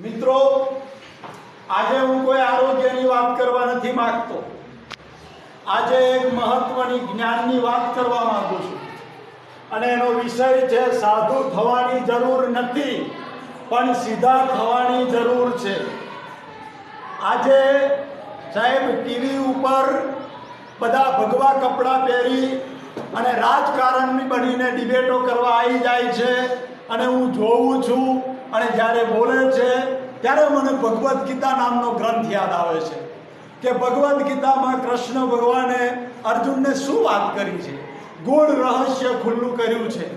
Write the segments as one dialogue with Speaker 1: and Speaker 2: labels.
Speaker 1: મિત્રો, આજે હું કોઈ આરોગ્યની વાત કરવા નથી માંગતો. આજે એક મહત્વની જ્ઞાનની વાત કરવા માંગુ છું. અને એનો વિષય છે, સાધુ થવાની જરૂર નથી, પણ સીધા થવાની જરૂર છે. આજે સાહેબ ટીવી ઉપર બધા ભગવા કપડાં પહેરી અને રાજકારણની બનીને ડિબેટો કરવા આવી જાય છે. અને હું જોઉં છું અને જ્યારે બોલે છે, ત્યારે મને ભગવદ્ ગીતા નામનો ગ્રંથ યાદ આવે છે કે ભગવદ્ ગીતામાં કૃષ્ણ ભગવાને અર્જુનને શું વાત કરી છે? ગૂઢ રહસ્ય ખુલ્લું કર્યું છે.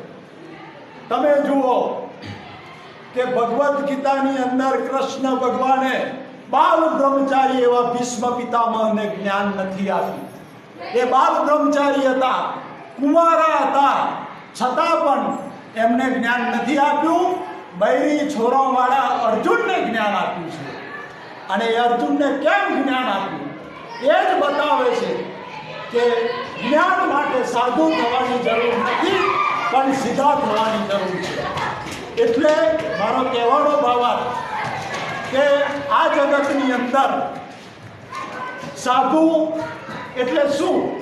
Speaker 1: તમે જુઓ કે ભગવદ્ ગીતાની અંદર કૃષ્ણ ભગવાને બાલ બ્રહ્મચારી એવા ભીષ્મ પિતામહને જ્ઞાન નથી આપ્યું. એ બાલ બ્રહ્મચારી હતા, કુંવારા હતા, છતાં પણ એમને જ્ઞાન નથી આપ્યું. બૈરી છોરાવાળા અર્જુનને જ્ઞાન આપ્યું છે. અને એ અર્જુનને કેમ જ્ઞાન આપ્યું? એ જ બતાવે છે કે જ્ઞાન માટે સાધુ થવાની જરૂર નથી, પણ સીધા થવાની જરૂર છે. એટલે મારો કહેવાનો ભાવાર્થ કે આ જગતની અંદર સાધુ એટલે શું?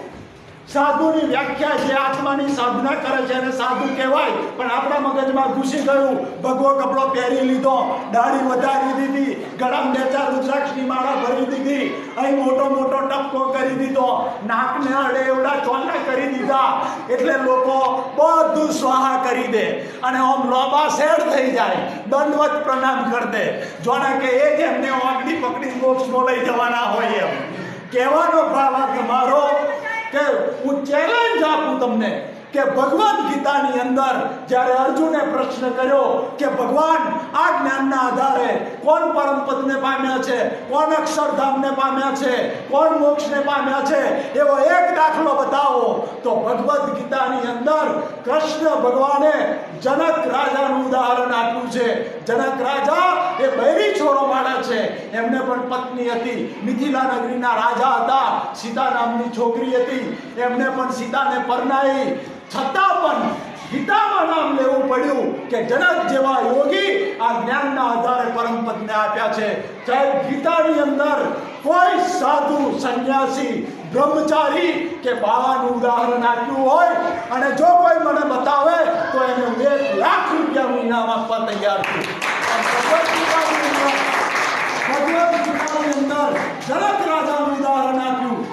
Speaker 1: સાધુની વ્યાખ્યા જે આત્માની સાધના કરે છે એને સાધુ કહેવાય. પણ આપણા મગજમાં ઘૂસી ગયું. ભગવો કપડો પહેરી લીધો. દાઢી વધારી દીધી. ગળામાં બે ચાર રુદ્રાક્ષની માળા ભરી દીધી. અહીં મોટો મોટો ટપકો કરી દીધો. નાકને અડે એવડા ચોલા કરી દીધા. એટલે લોકો બધું સ્વાહા કરી દે. અને ઓમ લોબા શેર થઈ જાય. દંડવત પ્રણામ કરી દે. જોને કે એ જ એમને ઓગડી પકડી મોક્ષમાં લઈ જવાના હોય એમ. કહેવાનો ભાવ મારો કે હું ચેલેન્જ આપું તમને કે ભગવદ્ ગીતાની અંદર જ્યારે અર્જુને પ્રશ્ન કર્યો કે ભગવાન, આ જ્ઞાનના આધારે કોણ પરમ પદને પામ્યા છે? કોણ અક્ષરધામને પામ્યા છે? કોણ મોક્ષને પામ્યા છે? એવો એક દાખલો બતાવો. તો ભગવદ્ ગીતાની અંદર કૃષ્ણ ભગવાને જનક રાજાનું ઉદાહરણ આપ્યું છે. જનક રાજા એ બૈરી છોરોવાળા છે. એમને પણ પત્ની હતી. મિથિલા નગરીના રાજા હતા. સીતા નામની છોકરી હતી. એમને પણ સીતાને પરનાઈ છતાં પણ ગીતામાં નામ લેવું પડ્યું કે જનક જેવા યોગી આ જ્ઞાનના આધારે પરમ આપ્યા છે. ચાહે ગીતાની અંદર કોઈ સાધુ, સંન્યાસી, બ્રહ્મચારી કે બાવાનું ઉદાહરણ આપ્યું હોય અને જો કોઈ મને બતાવે તો એને એક લાખ રૂપિયાનું ઇનામ આપવા તૈયાર છું.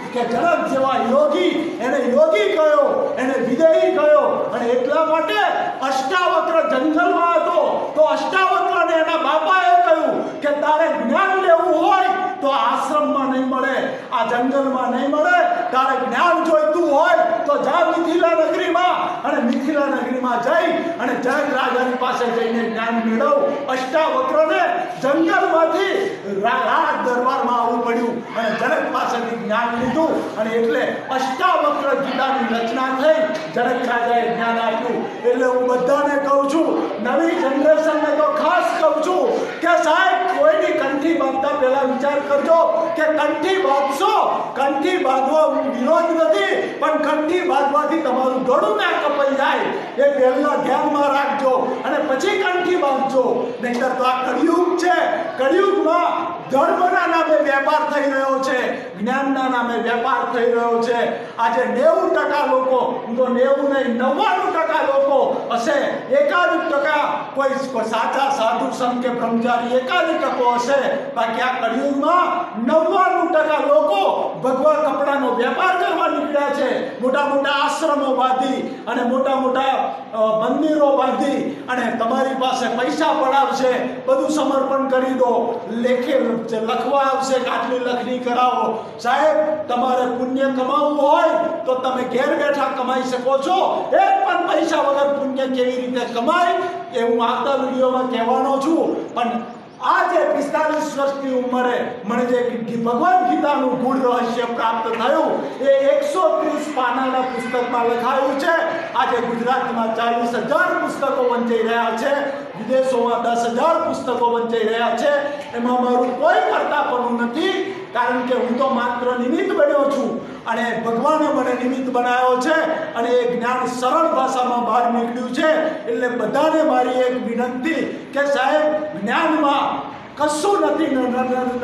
Speaker 1: કે જનક જેવા યોગી એને યોગી કયો એને વિદેહી કયો અને એટલા માટે અષ્ટાવક્ર જંગલમાં હતો તો અષ્ટાવક્રને એના બાપાએ કહ્યું કે તારે જ્ઞાન લેવું હોય તો આશ્રમમાં નહીં મળે આ જંગલમાં નહીં મળે તારે જ્ઞાન જોઈતું હોય તો નગરીમાં જઈ અને જગ રાજાની પાસે જઈને જ્ઞાન મેળવ. અષ્ટાવક્રને જંગલમાંથી રાજ દરબારમાં આવવું પડ્યું અને જનક પાસેથી જ્ઞાન લીધું અને એટલે અષ્ટાવક્ર ગીતાની રચના થઈ. જનક રાજાએ જ્ઞાન આપ્યું. એટલે હું બધાને કહું છું, નવી જનરેશનને તો ખાસ કહું છું કે સાહેબ બાંધતા પહેલા વિચાર કરજો કે કંઠી બાંધશો. કંઠી બાંધવો વિરોધ નથી, પણ કંઠી બાંધવાથી તમારું ગળું ના કપાઈ જાય. એ પહેલા ધ્યાનમાં રાખજો અને પછી કંઠી બાંધજો. નહીંતર તો આ કળિયુગ છે. ધર્મના નામે વેપાર થઈ રહ્યો છે, જ્ઞાનના નામે વેપાર થઈ રહ્યો છે. આજે નેવું ટકા લોકો તો નેવું નહીં, નવ્વાણું ટકા લોકો હશે. એકાદ ટકા કોઈ સાચા સાધુ સંત કે બ્રહ્મચારી એકાદ ટકો હશે. બાકી આ કળિયુગમાં નવ્વાણું ટકા લોકો ભગવા કપડાનો વેપાર કરવા નીકળ્યા છે. મોટા મોટા આશ્રમો બાંધી અને મોટા મોટા મંદિરો બાંધી અને તમારી પાસે પૈસા પડાવશે બધું સમર્પણ કરી દો. લેખે લખવા આવશે આટલી લખણી કરાવો. સાહેબ, તમારે પુણ્ય કમાવવું હોય તો તમે ઘેર બેઠા કમાઈ શકો છો. એક પણ પૈસા વગર પુણ્ય કેવી રીતે કમાય એ હું આવતા વિડીયોમાં કહેવાનો છું. પણ આ જે પિસ્તાલીસ વર્ષની ઉંમરે મને જે ભગવાન ગીતાનું ગુણ રહસ્ય પ્રાપ્ત થયું. એ એકસો ત્રીસ પાનાના પુસ્તકમાં લખાયું છે આજે ગુજરાતમાં ચાલીસ હજાર પુસ્તકો વંચાઈ રહ્યા છે, વિદેશોમાં દસ હજાર પુસ્તકો વંચાઈ રહ્યા છે. એમાં મારું કોઈ કરતાપણું નથી, કારણ કે હું તો માત્ર નિમિત્ત બન્યો છું અને ભગવાને મને નિમિત્ત બનાવ્યો છે અને એ જ્ઞાન સરળ ભાષામાં બહાર નીકળ્યું છે. એટલે બધાને મારી એક વિનંતી કે સાહેબ, જ્ઞાનમાં કશું નથી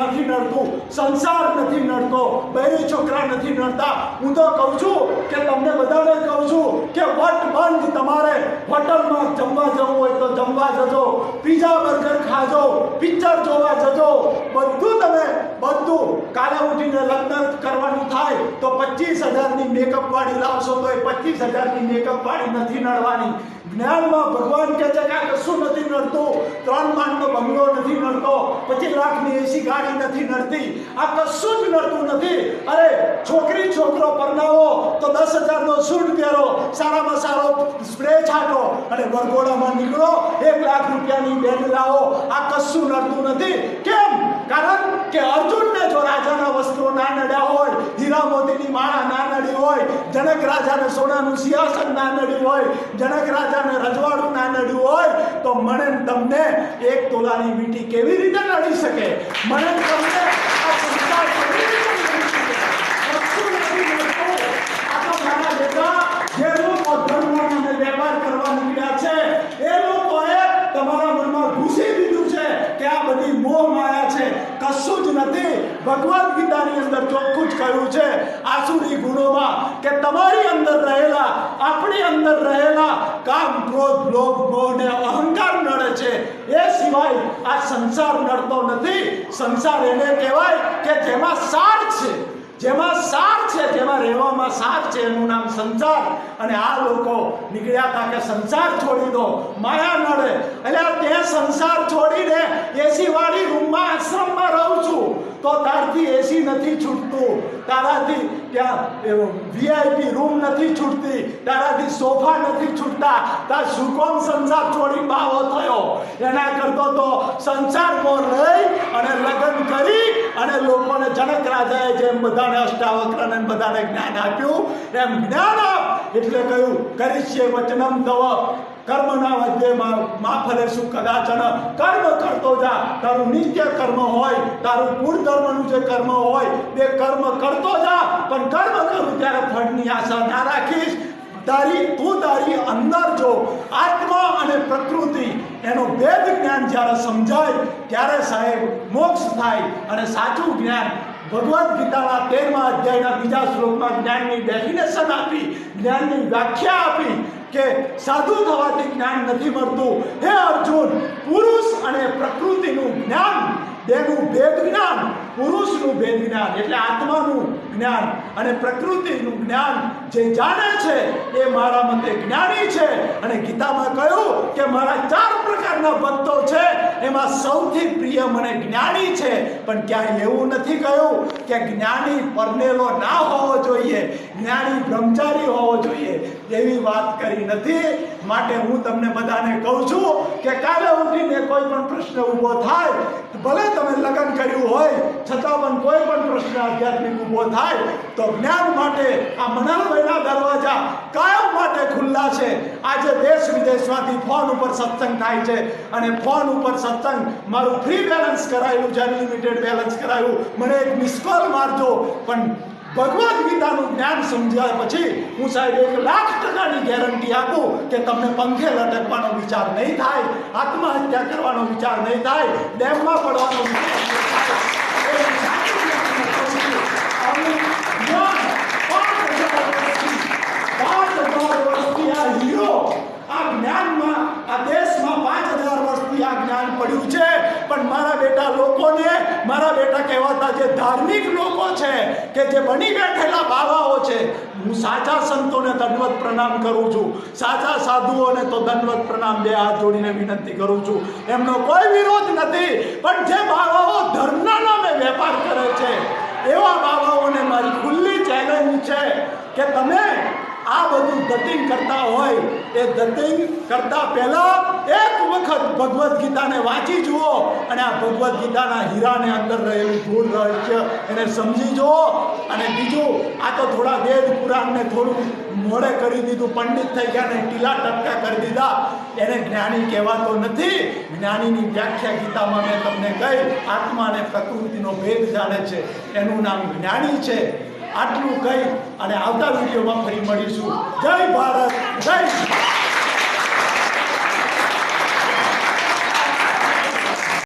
Speaker 1: નથી નડતું. સંસાર નથી નડતો. બહેરી છોકરા નથી નડતા. હું તો કહું છું કે તમને બધાને કહું છું કે વટ બંધ તમારે. હોટલમાં જમવા જવું હોય તો જમવા જજો. પીઝા, બર્ગર ખાજો. પિક્ચર જોવા જજો. બધું તમે, બધું. કાલે ઉઠીને લગ્ન કરવાનું થાય તો પચીસ હજારની મેકઅપ વાળી લાવશો તો એ પચીસ હજારની મેકઅપ વાળી નથી નડવાની. જ્ઞાનમાં ભગવાન કહે છે કે આ કશું નથી નડતું. ત્રણ માળનો બંગલો નથી નડતો. પચીસ લાખની એસી ગાડી નથી નડતી. આ કશું જ નડતું નથી. અરે, છોકરી છોકરો પરણાવો તો દસ હજારનો સૂટ પહેરો. સારામાં સારો સ્પ્રે છાંટો અને વરઘોડામાં નીકળો. એક લાખ રૂપિયાની બેન લાવો. આ કશું નડતું નથી. કેમ? કારણ કે અર્જુનને જો રાજાના વસ્ત્રો ના નડ્યા હોય હીરા મોતીની માળા ના નડી હોય, જનક રાજાને સોનાનું સિંહાસન ના નડ્યું હોય, જનક રાજાને રજવાડું ના નડ્યું હોય, તો મને તમને એક તોલાની મીઠી કેવી રીતે નડી શકે? મને તમને આ જે લોકો ધર્મ અને વેપાર કરવા કશું જ નથી. ભગવદ્ ગીતાની અંદર ચોખ્ખું જ કહ્યું છે, આસુરી ગુણોમાં કે તમારી અંદર રહેલા, આપણી અંદર રહેલા કામ, ક્રોધ, લોભ, મોહ ને અહંકાર નડે છે. એ સિવાય આ સંસાર નડતો નથી. સંસાર એને કહેવાય કે જેમાં સાર છે. જેમાં સાર છે, જેમાં રહેવામાં સાર છે, એનું નામ સંસાર. અને આ લોકો નીકળ્યા હતા કે સંસાર છોડી દો, માયા નડે. એટલે તે સંસાર છોડીને એસી વાળી રૂમમાં આશ્રમમાં રહું છું, તો તારથી એસી નથી છૂટતું. તારાથી ત્યાં વીઆઈપી રૂમ નથી છૂટતી. તારાથી સોફા નથી છૂટતા. તાર શું સંસાર છોડી બાવો થયો. એના કરતો તો સંસારમાં રહી અને લગ્ન કરી અને લોકોને જનક રાજાએ જેમ બધાને અષ્ટાવક્રને બધાને જ્ઞાન આપ્યું, એમ જ્ઞાન આપ. એટલે કહ્યું કરીશ્ય વચનમ તવ કર્મના મા ફલે શું કદાચન કર્મ કરતો જા. તારું નિત્ય કર્મ હોય, તારું કુળ ધર્મનું જે કર્મ હોય, તે કર્મ કરતો જા. પણ કર્મ કરું ત્યારે ફળની આશા ના રાખીશ. તારી તું તારી અંદર જો આત્મા અને પ્રકૃતિ, એનો ભેદ જ્ઞાન જ્યારે સમજાય, ત્યારે સાહેબ મોક્ષ થાય અને સાચું જ્ઞાન ભગવદ્ ગીતાના તેરમા અધ્યાયના બીજા શ્લોકમાં જ્ઞાનની ડેફિનેશન આપી, જ્ઞાનની વ્યાખ્યા આપી કે સાધુ થવાથી જ્ઞાન નથી મળતું. હે અર્જુન, પુરુષ અને પ્રકૃતિનું જ્ઞાન, બેનું ભેદ જ્ઞાન પુરુષનું ભેદ જ્ઞાન એટલે આત્માનું જ્ઞાન અને પ્રકૃતિનું જ્ઞાન જે જાણે છે એ મારા મતે જ્ઞાની છે. અને ગીતામાં કહ્યું કે મારા ચાર પ્રકારના ભક્તો છે, એમાં સૌથી પ્રિય મને જ્ઞાની છે. પણ ક્યાંય એવું નથી કહ્યું કે જ્ઞાની પરનેલો ના હોવો જોઈએ, જ્ઞાની બ્રહ્મચારી હોવો જોઈએ. એવી વાત કરી નથી. માટે હું તમને બધાને કહું છું કે કાલે ઉઠીને કોઈ પણ પ્રશ્ન ઊભો થાય, ભલે તમે લગ્ન કર્યું હોય, છતાં પણ કોઈ પણ પ્રશ્ન આધ્યાત્મિક ઊભો થાય, તો જ્ઞાન માટે આ મનાલભાઈના દરવાજા કાયમ માટે ખુલ્લા છે. આજે દેશ વિદેશમાંથી ફોન ઉપર સત્સંગ થાય છે અને ફોન ઉપર સત્સંગ મારું ફ્રી બેલેન્સ કરાયું છે અનલિમિટેડ બેલેન્સ કરાયું. મને એક મિસ કોલ મારજો. પણ ભગવદ્ ગીતાનું જ્ઞાન સમજ્યા પછી હું સાહેબ એક લાખ ટકાની ગેરંટી આપું કે તમને પંખે લટકવાનો વિચાર નહીં થાય, આત્મહત્યા કરવાનો વિચાર નહીં થાય, ડેમમાં પડવાનો વિચાર નહીં થાય. એ સાચું જ્ઞાન હું કહું છું. આવું જ્ઞાન પાંચ હજાર વર્ષથી, પાંચ હજાર વર્ષથી આ હીરો આ જ્ઞાનમાં આ દેશમાં પાંચ હજાર વર્ષથી આ જ્ઞાન પડ્યું છે પણ મારા બેટા લોકોને મારા બેટા કહેવાતા જે ધાર્મિક લોકો છે, કે જે બની બેઠેલા બાવાઓ છે, હું સાચા સંતોને દંડવત પ્રણામ કરું છું. સાચા સાધુઓને તો દંડવત પ્રણામ બે હાથ જોડીને વિનંતી કરું છું. એમનો કોઈ વિરોધ નથી, પણ જે બાવાઓ ધર્મના નામે વેપાર કરે છે, એવા બાવાઓને મારી ખુલ્લી ચેલેન્જ છે કે તમે આ બધું ધતિંગ કરતા હોય, એ દતિંગ કરતા પહેલાં એક વખત ભગવદ્ ગીતાને વાંચી જુઓ અને આ ભગવદ્ ગીતાના હીરાને અંદર રહેલું ધૂળ રહસ્ય એને સમજી જુઓ. અને બીજું, આ તો થોડા વેદ પુરાણને થોડું મોડે કરી દીધું, પંડિત થઈ ગયા ને ટીલા ટપકા કરી દીધા. એને જ્ઞાની કહેવાતો નથી. જ્ઞાનીની વ્યાખ્યા ગીતામાં મેં તમને કહી આત્મા અને પ્રકૃતિનો ભેદ જાણે છે. એનું નામ જ્ઞાની છે. આટલું કહી અને આવતા વિડીયોમાં ફરી મળીશું. જય ભારત જય